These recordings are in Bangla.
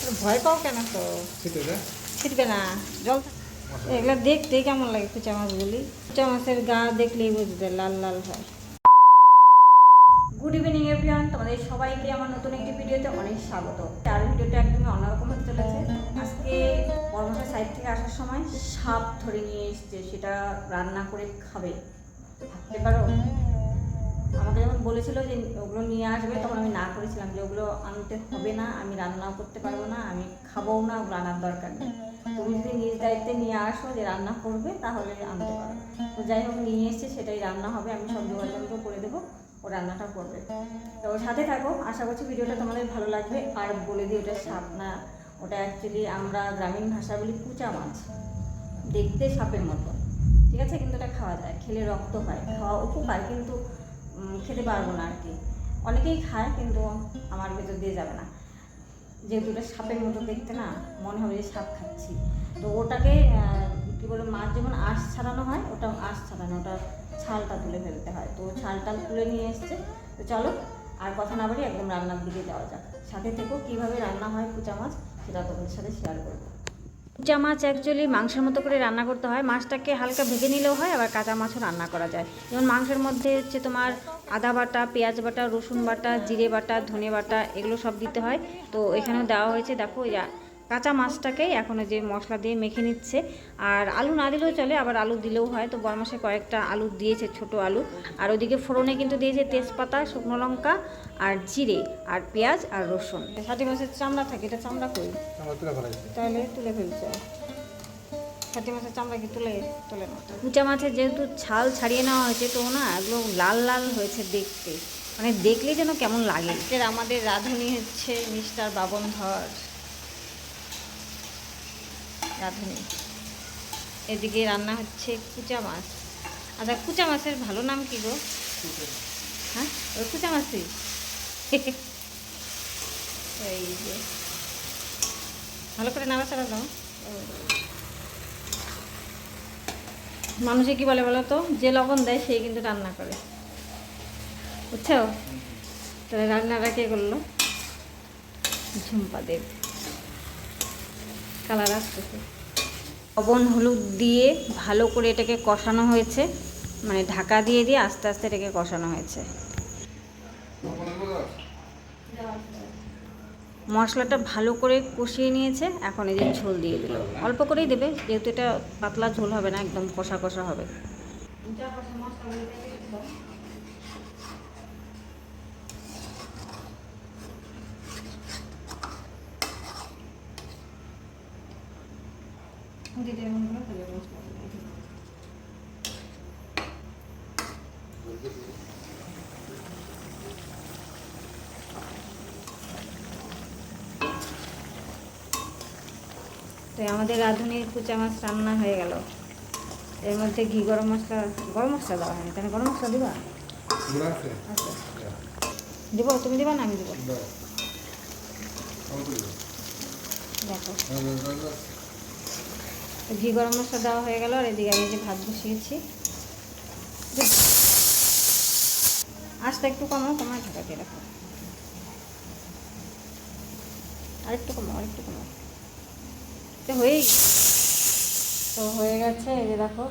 তোর ভয় পাও কেন তো? ছিটবে না। জল এগুলো দেখতে কেমন লাগে? কুচা মাছগুলি কুচা মাছের গা দেখলেই বুঝবে লাল লাল হয়। গুড ইভিনিং এভরিওয়ান তোমাদের সবাইকে আমার নতুন একটি ভিডিওতে অনেক স্বাগত। আর ভিডিওটা একদমই অন্যরকম হতে চলেছে। আজকে বর্মশার সাইড থেকে আসার সময় সাপ ধরে নিয়ে এসছে। সেটা রান্না করে খাবে। ভাবতে পারো? আমাকে যখন বলেছিল যে ওগুলো নিয়ে আসবে, তখন আমি না করেছিলাম যে ওগুলো আনতে হবে না, আমি রান্নাও করতে পারব না, আমি খাবও না, ওগুলো আনার দরকার নেই। তুমি যদি নিজ দায়িত্বে নিয়ে আসো যে রান্না করবে, তাহলে আনতে পারো। তো যাই হোক, নিয়ে এসছে, সেটাই রান্না হবে, আমি সব যোগাযোগ করে দেবো, ও রান্নাটা করবে। তো সাথে থাকো, আশা করছি ভিডিওটা তোমাদের ভালো লাগবে, আর বলে দিই ওটা সাপ না, ওটা অ্যাকচুয়ালি আমরা গ্রামীণ ভাষা বলি কুচা মাছ। দেখতে সাপের মতো। ঠিক আছে? কিন্তু এটা খাওয়া যায়, খেলে রক্ত হয়, খাওয়া উপকার, কিন্তু খেতে পারব না আর কি। অনেকেই খায় কিন্তু আমার ভেতর দিয়ে যাবে না। যেহেতু এটা সাপের মতো দেখতে না, মনে হবে যে সাপ খাচ্ছি। তো ওটাকে কী কি বলে, মাছ যখন আঁশ ছাড়ানো হয় ওটা আঁশ ছাড়ানো ওটা ছালটা তুলে ফেলতে হয়। তো ছালটা তুলে নিয়ে এসছে। তো চলো, আর কথা না বাড়ি একদম রান্নার দিকে যাওয়া যাক। সাথে থেকেও কীভাবে রান্না হয় কুচা মাছ, সেটা তোমাদের সাথে শেয়ার করব। কুচা মাছ অ্যাকচুয়ালি মাংসের মতো করে রান্না করতে হয়। মাছটাকে হালকা ভেজে নিলেও হয়, আবার কাঁচা মাছও রান্না করা যায়। যেমন মাংসের মধ্যে হচ্ছে তোমার আদা বাটা, পেঁয়াজ বাটা, রসুন বাটা, জিরে বাটা, ধনে বাটা, এগুলো সব দিতে হয়। তো এখানেও দেওয়া হয়েছে। দেখো কাঁচা মাছটাকেই এখন যে মশলা দিয়ে মেখে নিচ্ছে। আর আলু না দিলেও চলে আবার আলু দিলেও হয়। তো বরমাসে কয়েকটা আলু দিয়েছে ছোট আলু। আর ওদিকে ফোড়নে কিন্তু দিয়েছে তেজপাতা শুকনো লঙ্কা আর জিরে আর পেঁয়াজ আর রসুন। ষাটি মাছের চামড়া থাকে এটা চামড়া করি তাহলে তুলে ফেলছে। মাছের চামড়া কি তুলে তুলে না কুচা মাছের যেহেতু ছাল ছাড়িয়ে নেওয়া হয়েছে তো না এগুলো লাল লাল হয়েছে দেখতে। মানে দেখলে যেন কেমন লাগে। এর আমাদের রাঁধুনি হচ্ছে মিস্টার বাবন ধর রাঁধুনি। এদিকে রান্না হচ্ছে কুচা মাছ। আচ্ছা কুচা মাছের ভালো নাম কি গো? হ্যাঁ? ওই কুচা মাছই? এই যে। ভালো করে নাড়াচাড়া দাও। মানুষে কি বলে বলো তো? যে লবণ দেয় সেই কিন্তু রান্না করে। বুঝছ? তাহলে রান্নাটা কে করল? ঝুম্পা দেব। কালার আসতেছে। লবণ, হলুদ দিয়ে ভালো করে এটাকে কষানো হয়েছে। মানে ঢাকা দিয়ে দিয়ে আস্তে আস্তে এটাকে কষানো হয়েছে। মশলাটা ভালো করে কষিয়ে নিয়েছে। এখন এই যে ঝোল দিয়ে দিল। অল্প করেই দেবে, যেহেতু এটা পাতলা ঝোল হবে না, একদম কষা কষা হবে। তো আমাদের রাঁধুনির কুচা মাছ রান্না হয়ে গেল। এর মধ্যে ঘি গরম মশলা গরম মশলা দেওয়া হয়নি তাহলে গরম মশলা দিবা? আচ্ছা। দিব তুমি দিবা না আমি দিব। দেখো। তো ঘি গরম মশলা দেওয়া হয়ে গেল, আর এদিকে আমি যে ভাত বসিয়েছি। আজটা একটু কমাও কমায় ঢাকা দিয়ে রাখো। আরেকটু কমাও আরেকটু কমাও। তো হয়েই তো হয়ে গেছে, এই যে দেখো,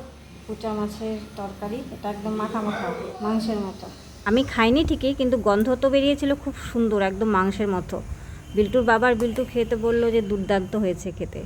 কুচা মাছের তরকারি। এটা একদম মাখা মাখা, মাংসের মতো। আমি খাইনি ঠিকই, কিন্তু গন্ধ তো বেরিয়েছিল খুব সুন্দর, একদম মাংসের মতো। বিল্টুর বাবার বিল্টু খেতে বলল যে দুর্দান্ত হয়েছে খেতে।